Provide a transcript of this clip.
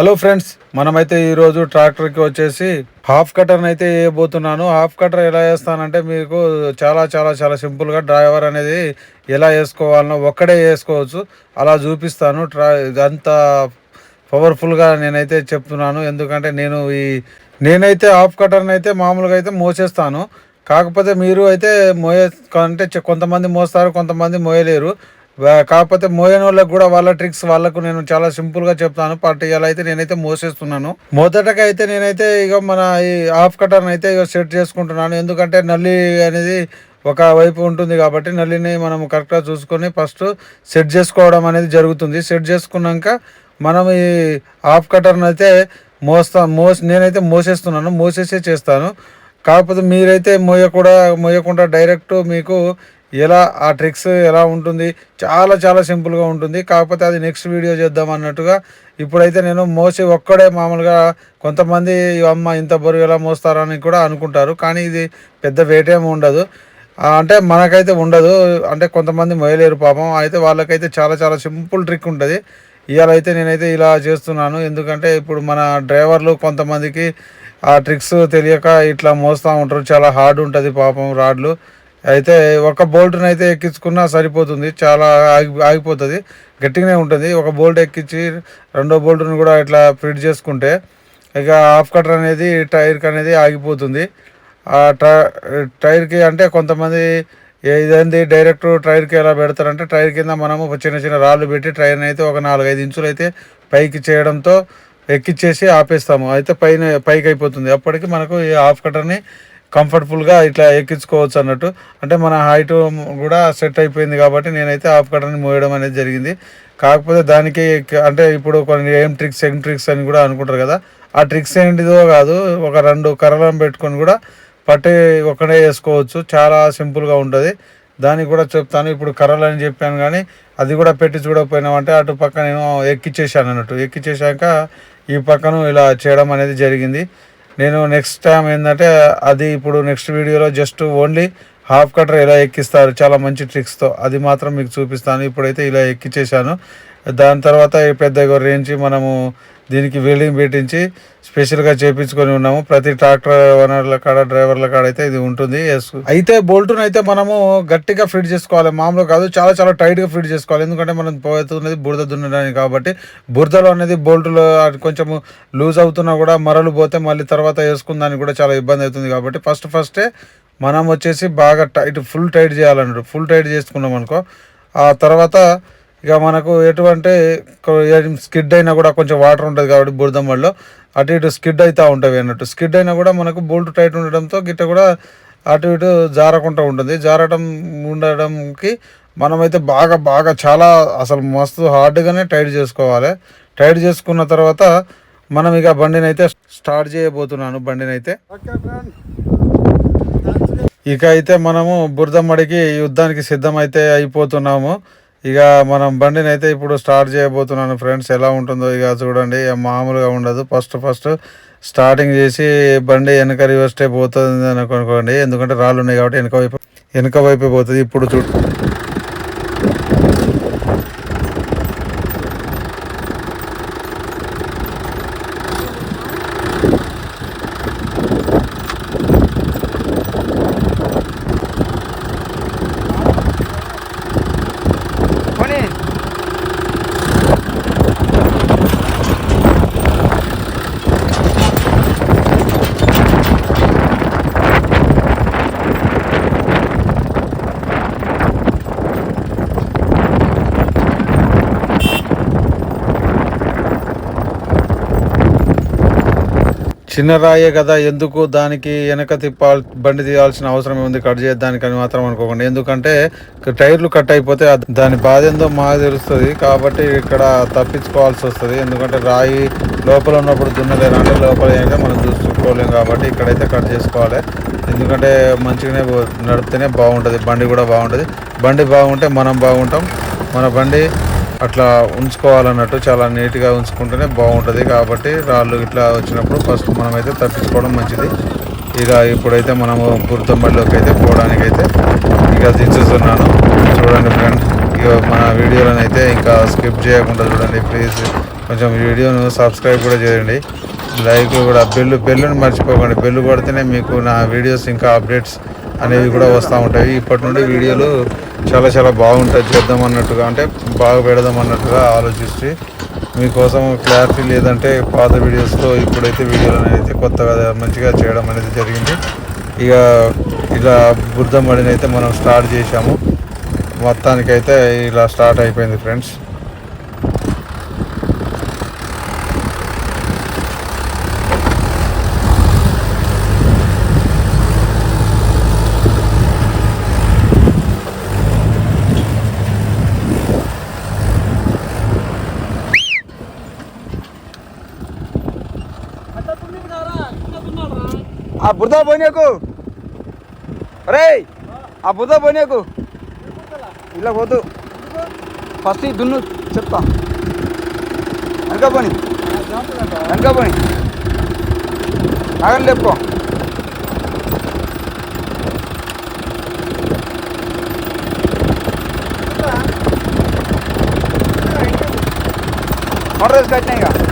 Hello friends మనమైతే ఈరోజు ట్రాక్టర్కి వచ్చేసి హాఫ్ కటర్ అయితే వేయబోతున్నాను. హాఫ్ కటర్ ఎలా వేస్తానంటే మీకు చాలా చాలా చాలా సింపుల్గా డ్రైవర్ అనేది ఎలా వేసుకోవాలనో ఒక్కడే వేసుకోవచ్చు. అలా చూపిస్తాను. ట్రా అంత పవర్ఫుల్గా నేనైతే చెప్తున్నాను. ఎందుకంటే నేను ఈ నేనైతే హాఫ్ కటర్ని అయితే మామూలుగా అయితే మోసేస్తాను. కాకపోతే మీరు అయితే మోయే అంటే కొంతమంది మోస్తారు కొంతమంది మోయలేరు. కాకపోతే మోయని వాళ్ళకి కూడా వాళ్ళ ట్రిక్స్ వాళ్ళకు నేను చాలా సింపుల్గా చెప్తాను. బట్ అయితే నేనైతే మోసేస్తున్నాను. మొదటగా అయితే నేనైతే ఇక మన ఈ హాఫ్ కటర్ అయితే ఇక సెట్ చేసుకుంటున్నాను. ఎందుకంటే నల్లి అనేది ఒక వైపు ఉంటుంది కాబట్టి నల్లిని మనం కరెక్ట్గా చూసుకొని ఫస్ట్ సెట్ చేసుకోవడం అనేది జరుగుతుంది. సెట్ చేసుకున్నాక మనం ఈ హాఫ్ కటర్ని అయితే మోస్తా మోస్ నేనైతే మోసేస్తున్నాను. మోసేసే చేస్తాను. కాకపోతే మీరైతే మోయకూడ మోయకుండా డైరెక్ట్ మీకు ఎలా ఆ ట్రిక్స్ ఎలా ఉంటుంది చాలా చాలా సింపుల్గా ఉంటుంది. కాకపోతే అది నెక్స్ట్ వీడియో చేద్దాం అన్నట్టుగా ఇప్పుడైతే నేను మోసి ఒక్కడే మామూలుగా కొంతమంది అమ్మ ఇంత బరువు ఎలా మోస్తారని కూడా అనుకుంటారు. కానీ ఇది పెద్ద వెయిట్ ఉండదు. అంటే మనకైతే ఉండదు. అంటే కొంతమంది మోయలేరు పాపం. అయితే వాళ్ళకైతే చాలా చాలా సింపుల్ ట్రిక్ ఉంటుంది. ఇవాళ అయితే నేనైతే ఇలా చేస్తున్నాను. ఎందుకంటే ఇప్పుడు మన డ్రైవర్లు కొంతమందికి ఆ ట్రిక్స్ తెలియక ఇట్లా మోస్తూ ఉంటారు. చాలా హార్డ్ ఉంటుంది పాపం రాడ్లు. అయితే ఒక బోల్ట్ని అయితే ఎక్కించుకున్నా సరిపోతుంది. చాలా ఆగి ఆగిపోతుంది. గట్టిగానే ఉంటుంది. ఒక బోల్ట్ ఎక్కించి రెండో బోల్ట్ని కూడా ఇట్లా ఫిట్ చేసుకుంటే ఇక హాఫ్ కటర్ అనేది టైర్కి అనేది ఆగిపోతుంది. ఆ ట- టైర్కి అంటే కొంతమంది ఏదైంది ఇదేంది డైరెక్ట్ టైర్కి ఎలా పెడతారంటే టైర్ కింద మనము చిన్న చిన్న రాళ్ళు పెట్టి టైర్ని అయితే ఒక నాలుగైదు ఇంచులు అయితే పైకి చేయడంతో ఎక్కిచ్చేసి ఆపేస్తాము. అయితే పైన పైకి అయిపోతుంది. అప్పటికి మనకు ఈ హాఫ్ కటర్ని కంఫర్టబుల్గా ఇట్లా ఎక్కించుకోవచ్చు అన్నట్టు. అంటే మన హైట్ కూడా సెట్ అయిపోయింది కాబట్టి నేనైతే ఆఫ్ కట్టని మోయడం అనేది జరిగింది. కాకపోతే దానికి అంటే ఇప్పుడు కొన్ని ఏం ట్రిక్స్ ఏం ట్రిక్స్ అని కూడా అనుకుంటారు కదా. ఆ ట్రిక్స్ ఏంటిదో కాదు ఒక రెండు కర్రలను పెట్టుకొని కూడా పట్టి ఒకటే వేసుకోవచ్చు. చాలా సింపుల్గా ఉంటుంది. దానికి కూడా చెప్తాను ఇప్పుడు కర్రలు అని చెప్పాను కానీ అది కూడా పెట్టి చూడకపోయినామంటే అటు పక్క నేను ఎక్కిచ్చేసాను అన్నట్టు. ఎక్కిచ్చేసాక ఈ పక్కను ఇలా చేయడం అనేది జరిగింది. నేను నెక్స్ట్ టైం ఏంటంటే అది ఇప్పుడు నెక్స్ట్ వీడియోలో జస్ట్ ఓన్లీ హాఫ్ కటర్ ఎలా ఎక్కిస్తారు. చాలా మంచి ట్రిక్స్తో అది మాత్రం మీకు చూపిస్తాను. ఇప్పుడైతే ఇలా ఎక్కిచ్చేసాను దాని తర్వాత పెద్ద రేంచి మనము దీనికి వెల్డింగ్ పెట్టించి స్పెషల్గా చేపించుకొని ఉన్నాము. ప్రతి ట్రాక్టర్ ఓనర్ల కాడ డ్రైవర్ల కాడ అయితే ఇది ఉంటుంది. అయితే బోల్టును అయితే మనము గట్టిగా ఫిట్ చేసుకోవాలి. మామూలు కాదు చాలా చాలా టైట్గా ఫిట్ చేసుకోవాలి. ఎందుకంటే మనం పోతున్నది బురద దున్నడానికి కాబట్టి బురదలో అనేది బోల్టులో కొంచెం కొంచెము లూజ్ అవుతున్నా కూడా మరలు పోతే మళ్ళీ తర్వాత వేసుకుందానికి కూడా చాలా ఇబ్బంది అవుతుంది కాబట్టి ఫస్ట్ ఫస్టే మనం వచ్చేసి బాగా టైట్ ఫుల్ టైట్ చేయాలన్నట్టు ఫుల్ టైట్ చేసుకున్నాం అనుకో ఆ తర్వాత ఇక మనకు ఎటువంటి స్కిడ్ అయినా కూడా కొంచెం వాటర్ ఉంటుంది కాబట్టి బురదమ్మల్లో అటు ఇటు స్కిడ్ అవుతూ ఉంటుంది అన్నట్టు. స్కిడ్ అయినా కూడా మనకు బోల్ట్ టైట్ ఉండడంతో గిట్ట కూడా అటు ఇటు జారకుండా ఉంటుంది. జారడం ఉండడంకి మనమైతే బాగా బాగా చాలా అసలు మస్తు హార్డ్గానే టైట్ చేసుకోవాలి. టైట్ చేసుకున్న తర్వాత మనం ఇక బండిని అయితే స్టార్ట్ చేయబోతున్నాను బండిని అయితే ఇక అయితే మనము బురదమ్మడికి యుద్ధానికి సిద్ధమైతే అయిపోతున్నాము. ఇక మనం బండిని అయితే ఇప్పుడు స్టార్ట్ చేయబోతున్నాను ఫ్రెండ్స్. ఎలా ఉంటుందో ఇక చూడండి. ఇక మామూలుగా ఉండదు. ఫస్ట్ ఫస్ట్ స్టార్టింగ్ చేసి బండి వెనక రివర్స్ టైప్ పోతుంది అని అనుకోండి. ఎందుకంటే రాళ్ళు ఉన్నాయి కాబట్టి వెనక వైపు వెనక వైపు పోతుంది. ఇప్పుడు చూ చిన్న రాయే కదా ఎందుకు దానికి వెనక తిప్పాలి బండి తీయాల్సిన అవసరం ఉంది కట్ చేయడానికి అని మాత్రం అనుకోకండి. ఎందుకంటే టైర్లు కట్ అయిపోతే దాని బాధ ఏందో మాకు తెలుస్తుంది. కాబట్టి ఇక్కడ తప్పించుకోవాల్సి వస్తుంది. ఎందుకంటే రాయి లోపల ఉన్నప్పుడు దున్నలేరు. అంటే లోపల అయితే మనం చూసుకోలేం కాబట్టి ఇక్కడైతే కట్ చేసుకోవాలి. ఎందుకంటే మంచిగానే నడిపితేనే బాగుంటుంది. బండి కూడా బాగుంటుంది. బండి బాగుంటే మనం బాగుంటాం. మన బండి అట్లా ఉంచుకోవాలన్నట్టు చాలా నీట్గా ఉంచుకుంటేనే బాగుంటుంది. కాబట్టి రాళ్ళు ఇట్లా వచ్చినప్పుడు ఫస్ట్ మనమైతే తప్పించుకోవడం మంచిది. ఇక ఇప్పుడైతే మనము బురదమ్మడిలోకి అయితే పోవడానికి అయితే ఇక దించుతున్నాను. చూడండి ఫ్రెండ్ ఇక మన వీడియోలను అయితే ఇంకా స్కిప్ చేయకుండా చూడండి ప్లీజ్ కొంచెం వీడియోను సబ్స్క్రైబ్ కూడా చేయండి. లైక్ కూడా బెల్లు బెల్లుని మర్చిపోకండి. బెల్లు కొడితేనే మీకు నా వీడియోస్ ఇంకా అప్డేట్స్ అనేవి కూడా వస్తూ ఉంటాయి. ఇప్పటి నుండి వీడియోలు చాలా చాలా బాగుంటాయి. చేద్దాం అన్నట్టుగా అంటే బాగా పెడదాం అన్నట్టుగా ఆలోచిస్తే మీకోసం క్లారిటీ లేదంటే పాత వీడియోస్లో ఇప్పుడైతే వీడియోలు అనేది కొత్తగా మంచిగా చేయడం అనేది జరిగింది. ఇక ఇలా బుద్ధం పడినైతే మనం స్టార్ట్ చేసాము మొత్తానికైతే ఇలా స్టార్ట్ అయిపోయింది ఫ్రెండ్స్. ఆ బురద పోనీకు రే ఆ బురద పోనీకు ఇలా పోదు ఫస్ట్ ఈ దున్ను చెప్తా. వెనక పోని. వెనక పోని. ఆగని లేపుకో. మోటార్ వేసి ఇక.